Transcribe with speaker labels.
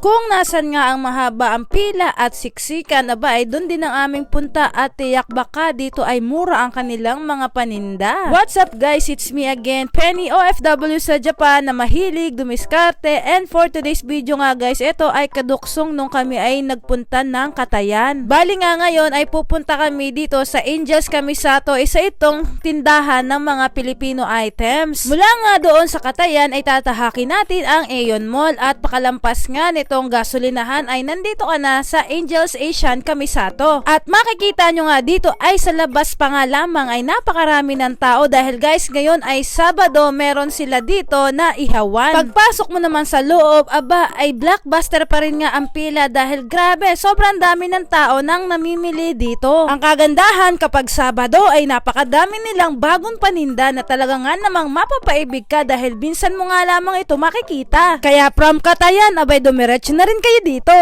Speaker 1: kung nasan nga ang mahaba ang pila at siksikan, aba ay doon din ang aming punta at tiyak baka dito ay mura ang kanilang mga paninda. What's up guys? It's me again, Penny OFW sa Japan na mahilig, dumiskarte and for today's video nga guys, ito ay kaduksong nung kami ay nagpunta ng Katayan. Bali nga ngayon ay pupunta kami dito sa Angels Kamisato, isa itong tindahan ng mga Pilipino items. Mula nga doon sa Katayan ay tatahakin natin ang Aeon Mall at pakalampas nga nitong gasolinahan ay nandito ka na sa Angels Asian Kamisato. At makikita nyo nga dito ay sa labas pa nga lamang ay napakarami ng tao dahil guys ngayon ay Sabado meron sila dito na ihawan. Pagpasok mo naman sa loob, aba ay blockbuster pa rin nga ang pila dahil grabe sobrang dami ng tao nang namimili dito. Ang kagandahan kapag Sabado ay napakadami nilang bagong paninda na talaga nga namang mapapaibig ka dahil binsan mo nga lamang ito makikita. Kaya from Katayan, abay dumiretso na rin kayo dito.